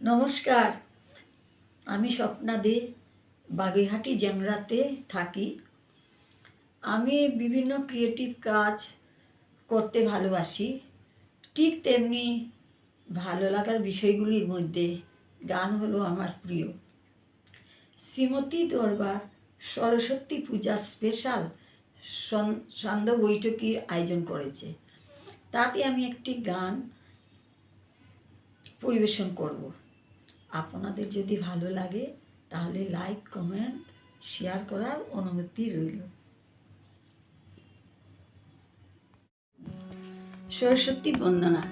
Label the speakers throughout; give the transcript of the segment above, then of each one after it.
Speaker 1: নমস্কার। আমি স্বপ্না দে, বাগেরহাটি জ্যাংরাতে থাকি। আমি বিভিন্ন ক্রিয়েটিভ কাজ করতে ভালোবাসি। ঠিক তেমনি ভালো লাগার বিষয়গুলির মধ্যে গান হলো আমার প্রিয়। শ্রীমতী দরবার সরস্বতী পূজা স্পেশাল সান্ধ্য বৈঠকির আয়োজন করেছে। তাতে আমি একটি গান পরিবেশন করব। আপনাদের যদি ভালো লাগে, তাহলে লাইক, কমেন্ট, শেয়ার করার অনুমতি রইল। সরস্বতী বন্দনা।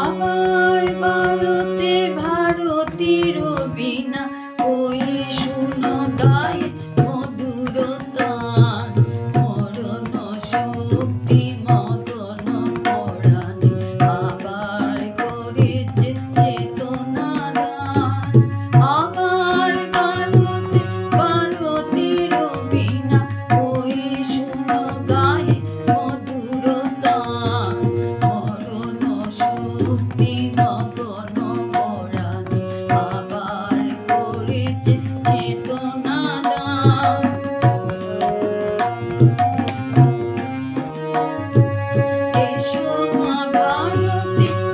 Speaker 1: আবার ভারতে ভারতীর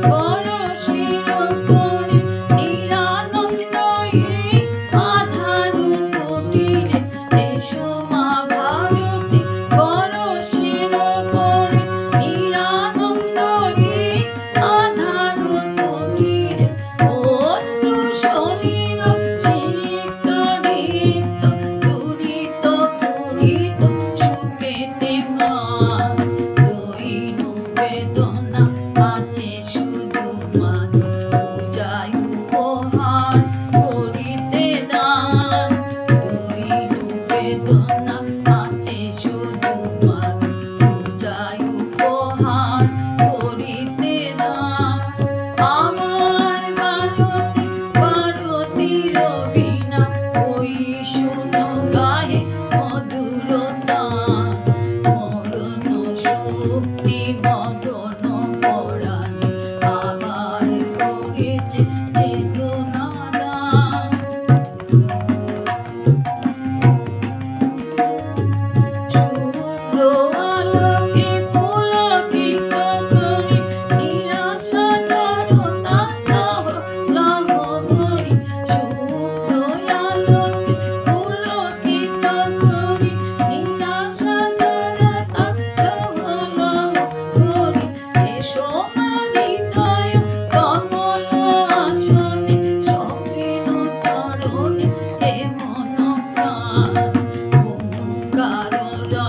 Speaker 1: Oh, no. वा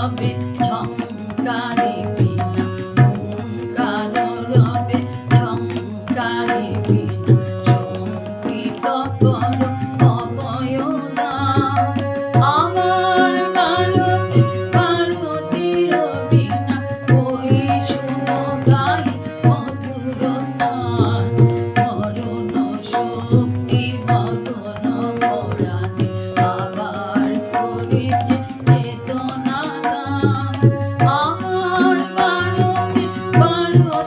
Speaker 1: love it. ভালো